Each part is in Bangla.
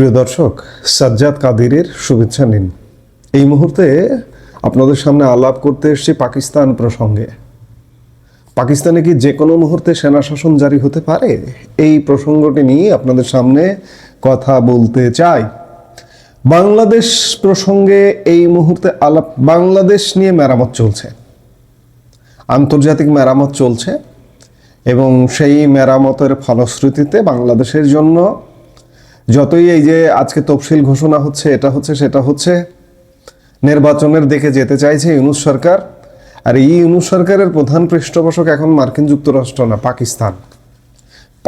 প্রিয় দর্শক, সাজ্জাদ কাদিরের শুভেচ্ছা নিন। এই মুহূর্তে আপনাদের সামনে আলাপ করতে এসেছি পাকিস্তান প্রসঙ্গে। পাকিস্তানে কি যে কোনো মুহূর্তে সেনা শাসন জারি হতে পারে? এই প্রসঙ্গটি নিয়ে আপনাদের সামনে কথা বলতে চাই। বাংলাদেশ প্রসঙ্গে এই মুহূর্তে আলাপ, বাংলাদেশ নিয়ে মেরামত চলছে। আন্তর্জাতিক মেরামত চলছে এবং সেই মেরামতের ফলশ্রুতিতে বাংলাদেশের জন্য যতই এই যে আজকে তফসিল ঘোষণা হচ্ছে, এটা হচ্ছে, সেটা হচ্ছে, নির্বাচনের দিকে যেতে চাইছে ইউনুস সরকার, আর এই ইউনুস সরকারের প্রধান পৃষ্ঠপোষক এখন মার্কিন যুক্তরাষ্ট্র না, পাকিস্তান।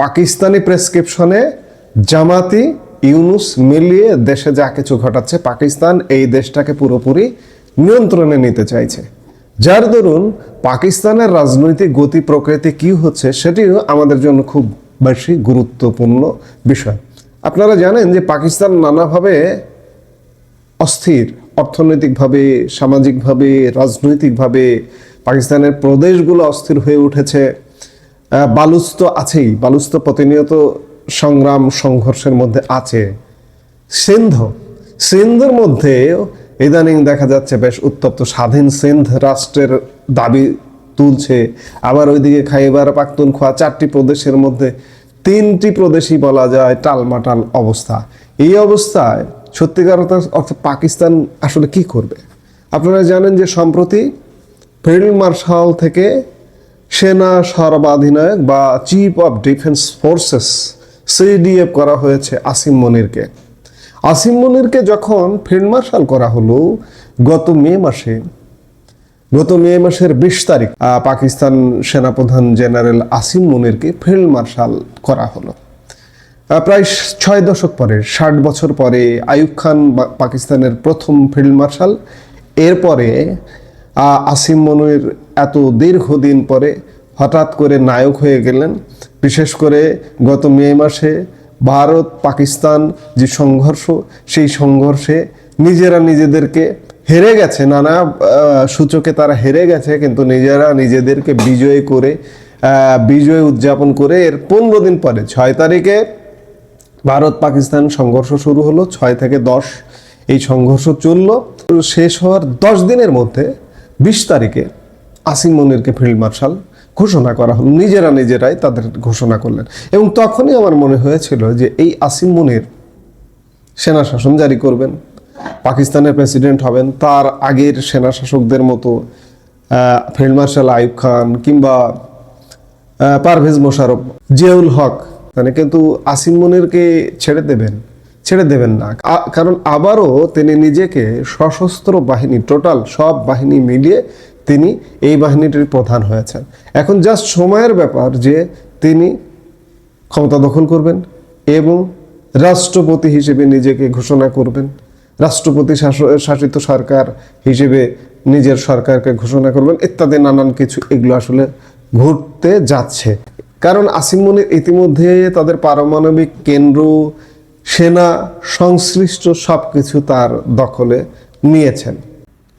পাকিস্তানি প্রেসক্রিপশনে জামাতি ইউনুস মিলিয়ে দেশে যা কিছু ঘটাচ্ছে, পাকিস্তান এই দেশটাকে পুরোপুরি নিয়ন্ত্রণে নিতে চাইছে। যার দরুন পাকিস্তানের রাজনৈতিক গতি প্রকৃতি কি হচ্ছে, সেটিও আমাদের জন্য খুব বেশি গুরুত্বপূর্ণ বিষয়। আপনারা জানেন যে পাকিস্তান নানাভাবে অস্থির অর্থনৈতিকভাবে সামাজিকভাবে রাজনৈতিকভাবে পাকিস্তানের প্রদেশগুলো অস্থির হয়ে উঠেছে। আহ, বালুচ তো আছেই বালুচ তো প্রতিনিয়ত সংগ্রাম সংঘর্ষের মধ্যে আছে। সিন্ধ সিন্ধের মধ্যে ইদানিং দেখা যাচ্ছে বেশ উত্তপ্ত স্বাধীন সিন্ধ রাষ্ট্রের দাবি তুলছে। আবার ওইদিকে খাইবার পাখতুনখোয়া চারটি প্রদেশের মধ্যে তিনটি প্রদেশই বলা যায় টালমাটাল অবস্থা। এই অবস্থায় সত্যিকার অর্থ- অর্থে পাকিস্তান আসলে কি করবে? আপনারা জানেন যে সম্প্রতি ফিল্ড মার্শাল থেকে সেনা সর্বাধিনায়ক বা chief of defence forces CDF করা হয়েছে আসিম মনিরকে। আসিম মনিরকে যখন ফিল্ড মার্শাল করা হলো গত মে মাসে গত মে মাসের বিশ তারিখ পাকিস্তান সেনাপ্রধান জেনারেল আসিম মুনিরকে ফিল্ড মার্শাল করা হলো। প্রায় ছয় দশক পরে, ষাট বছর পরে আয়ুব খান পাকিস্তানের প্রথম ফিল্ড মার্শাল। এরপরে আসিম মনির এত দীর্ঘদিন পরে হঠাৎ করে নায়ক হয়ে গেলেন। বিশেষ করে গত মে মাসে ভারত পাকিস্তান যে সংঘর্ষ, সেই সংঘর্ষে নিজেরা নিজেদেরকে হেরে গেছে, নানা সূচকে তারা হেরে গেছে, কিন্তু নিজেরা নিজেদেরকে বিজয়ী করে বিজয় উদযাপন করে এর পনেরো দিন পরে, ছয় তারিখে ভারত পাকিস্তান সংঘর্ষ শুরু হলো, ছয় থেকে দশ এই সংঘর্ষ চলল। শেষ হওয়ার দশ দিনের মধ্যে বিশ তারিখে আসিম মনিরকে ফিল্ড মার্শাল ঘোষণা করা হলো, নিজেরা নিজেরাই তাদের ঘোষণা করলেন। এবং তখনই আমার মনে হয়েছিল যে এই আসিম মনির সেনা শাসন জারি করবেন। পাকিস্তানের প্রেসিডেন্ট হবেন, তার আগের সেনা শাসকদের মতো ফিল্ড মার্শাল আইব খান কিংবা পারভেজ মোশারফ জিয়াউল হক মানে কিন্তু আসিম মনিরকে ছেড়ে দেবেন ছেড়ে দেবেন না। কারণ আবারও তিনি নিজেকে সশস্ত্র বাহিনী টোটাল সব বাহিনী মিলিয়ে তিনি এই বাহিনীটির প্রধান হয়েছেন। এখন জাস্ট সময়ের ব্যাপার যে তিনি ক্ষমতা দখল করবেন এবং রাষ্ট্রপতি হিসেবে নিজেকে ঘোষণা করবেন। রাষ্ট্রপতি শাস- শাসিত সরকার হিসেবে নিজের সরকারকে ঘোষণা করবেন, ইত্যাদি নানান কিছু এগুলো আসলে ঘুরতে যাচ্ছে। কারণ আসিম মনির ইতিমধ্যে তাদের পারমাণবিক কেন্দ্র, সেনা, সংশ্লিষ্ট সব কিছু তার দখলে নিয়েছেন।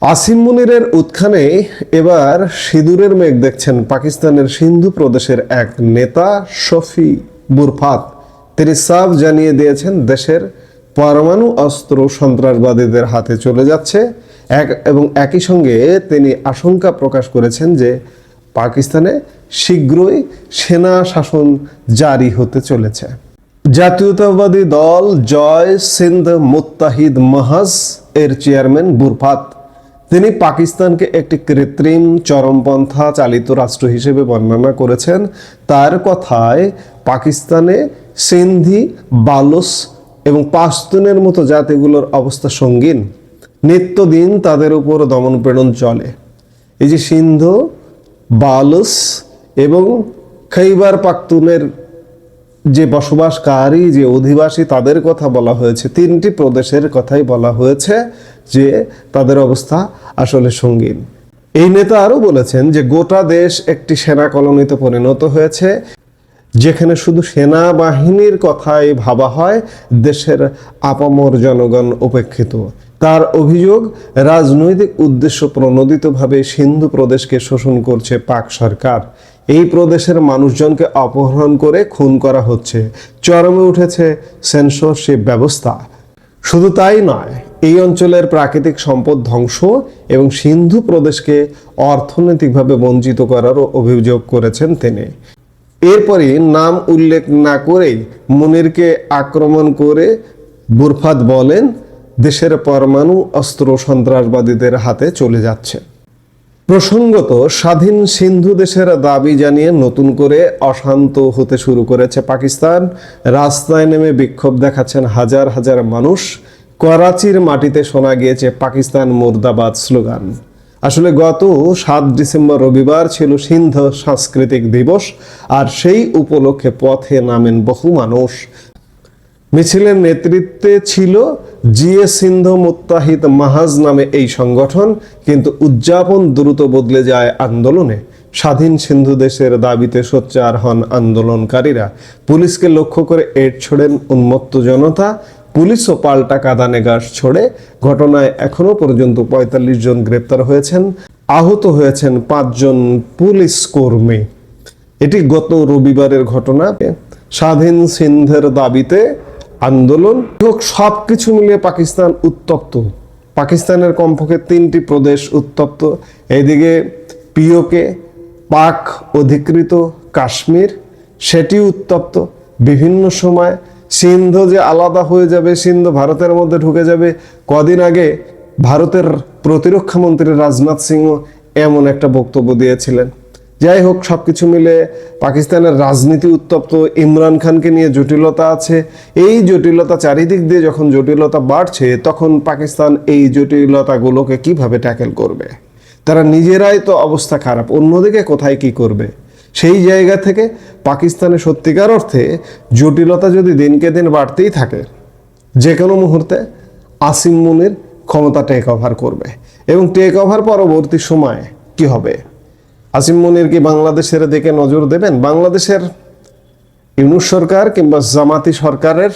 আসিম মুনিরের উত্থানে এবার সিঁদুরের মেঘ দেখছেন পাকিস্তানের সিন্ধু প্রদেশের এক নেতা শফি বুরফাত তিনি সাফ জানিয়ে দিয়েছেন, দেশের পরমাণু অস্ত্র সন্ত্রাসবাদীদের হাতে চলে যাচ্ছে। এক এবং একই সঙ্গে তিনি আশঙ্কা প্রকাশ করেছেন যে পাকিস্তানে শীঘ্রই সেনা শাসন জারি হতে চলেছে। জাতীয়তাবাদী দল জয় সিন্ধ মুত্তাহিদ মাহাজ এর চেয়ারম্যান বুরফাত। তিনি পাকিস্তানকে একটি কৃত্রিম চরমপন্থা চালিত রাষ্ট্র হিসেবে বর্ণনা করেছেন। তার কথায় পাকিস্তানে সিন্ধি বালুস এবং পাশতুনের মতো জাতিগুলোর অবস্থা সঙ্গীন। নিত্যদিন তাদের উপর দমন পীড়ন চলে। এই যে সিন্ধু, বালুস এবং খৈবার পাখতুনের যে বসবাসকারী, যে অধিবাসী, তাদের কথা বলা হয়েছে। তিনটি প্রদেশের কথাই বলা হয়েছে যে তাদের অবস্থা আসলে সঙ্গীন। এই নেতা আরও বলেছেন যে গোটা দেশ একটি সেনা কলোনিতে পরিণত হয়েছে। যেখানে শুধু সেনাবাহিনীর কথাই ভাবা হয়, দেশের আপামর জনগণ উপেক্ষিত। তার অভিযোগ, রাজনৈতিক উদ্দেশ্য প্রণোদিতভাবে সিন্ধু প্রদেশকে শোষণ করছে পাক সরকার। এই প্রদেশের মানুষজনকে অপহরণ করে খুন করা হচ্ছে। চরমে উঠেছে সেন্সরশিপ ব্যবস্থা। শুধু তাই নয়, এই অঞ্চলের প্রাকৃতিক সম্পদ ধ্বংস এবং সিন্ধু প্রদেশকে অর্থনৈতিকভাবে বঞ্চিত করারও অভিযোগ করেছেন তিনি। এরপরই নাম উল্লেখ না করেই মুনিরকে আক্রমণ করে বুরফাত বলেন, দেশের পরমাণু অস্ত্র সন্ত্রাসবাদীদের হাতে চলে যাচ্ছে। প্রসঙ্গত, স্বাধীন সিন্ধু দেশের দাবি জানিয়ে নতুন করে অশান্ত হতে শুরু করেছে পাকিস্তান। রাস্তায় নেমে বিক্ষোভ দেখাচ্ছেন হাজার হাজার মানুষ। করাচির মাটিতে শোনা গিয়েছে পাকিস্তান মুর্দাবাদ স্লোগান। আসলে গত সাত ডিসেম্বর রবিবার ছিল সিন্ধ সাংস্কৃতিক দিবস, আর সেই উপলক্ষে পথে নামেন বহু মানুষ। মিছিলের নেতৃত্বে ছিল জিএ সিন্ধ মুত্তাহিদ মাহাজ নামে এই সংগঠন, কিন্তু উদযাপন দ্রুত বদলে যায় আন্দোলনে। স্বাধীন সিন্ধু দেশের দাবিতে সোচ্চার হন আন্দোলনকারীরা। পুলিশকে লক্ষ্য করে এড ছোড়েন উন্মত্ত জনতা পুলিশও পাল্টা কাদানে গাছ ছোড়ে ঘটনায় এখনও পর্যন্ত পঁয়তাল্লিশ জন গ্রেপ্তার হয়েছেন। আহত হয়েছেন পাঁচজন পুলিশ কর্মী। এটি গত রবিবারের ঘটনা। স্বাধীন সিন্ধের দাবিতে আন্দোলন। হোক সব কিছু মিলিয়ে পাকিস্তান উত্তপ্ত। পাকিস্তানের কমপক্ষে তিনটি প্রদেশ উত্তপ্ত। এইদিকে পিওকে পাক অধিকৃত কাশ্মীর সেটি উত্তপ্ত। বিভিন্ন সময় সিন্ধ যে আলাদা হয়ে যাবে, সিন্ধ ভারতের মধ্যে ঢুকে যাবে, কদিন আগে ভারতের প্রতিরক্ষা মন্ত্রী রাজনাথ সিংহ এমন একটা বক্তব্য দিয়েছিলেন। যাই হোক, সবকিছু মিলে পাকিস্তানের রাজনীতি উত্তপ্ত, ইমরান খানকে নিয়ে জটিলতা আছে। এই জটিলতা চারিদিক দিয়ে যখন জটিলতা বাড়ছে, তখন পাকিস্তান এই জটিলতাগুলোকে কীভাবে ট্যাকেল করবে? তারা নিজেরাই তো অবস্থা খারাপ, অন্যদিকে কোথায় কি করবে? সেই জায়গা থেকে পাকিস্তানে সত্যিকার অর্থে জটিলতা যদি দিনকে দিন বাড়তেই থাকে যে কোনো মুহূর্তে আসিম মুনির ক্ষমতা টেক ওভার করবে। এবং টেক ওভার পরবর্তী সময় কি হবে? আসিম মুনির কি বাংলাদেশের দিকে নজর দেবেন? বাংলাদেশের ইউনুস সরকার কিংবা জামাতি সরকারের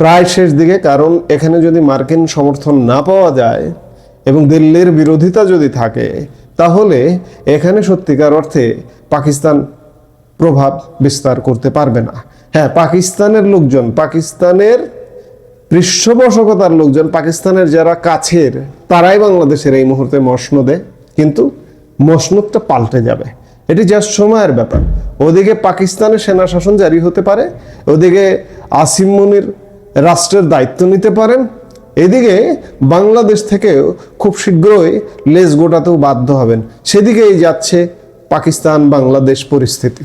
প্রায় শেষ দিকে, কারণ এখানে যদি মার্কিন সমর্থন না পাওয়া যায় এবং দিল্লির বিরোধিতা যদি থাকে, তাহলে এখানে সত্যিকার অর্থে পাকিস্তান প্রভাব বিস্তার করতে পারবে না। হ্যাঁ পাকিস্তানের লোকজন, পাকিস্তানের পৃষ্ঠপোষকতার লোকজন, পাকিস্তানের যারা কাছের, তারাই বাংলাদেশের এই মুহূর্তে মসনদে কিন্তু মসনদটা পাল্টে যাবে। এটি জাস্ট সময়ের ব্যাপার। ওদিকে পাকিস্তানের সেনা শাসন জারি হতে পারে, ওদিকে আসিম মনির রাষ্ট্রের দায়িত্ব নিতে পারেন। এদিকে বাংলাদেশ থেকেও খুব শীঘ্রই লেজ গোটাতেও বাধ্য হবেন। সেদিকেই যাচ্ছে পাকিস্তান বাংলাদেশ পরিস্থিতি।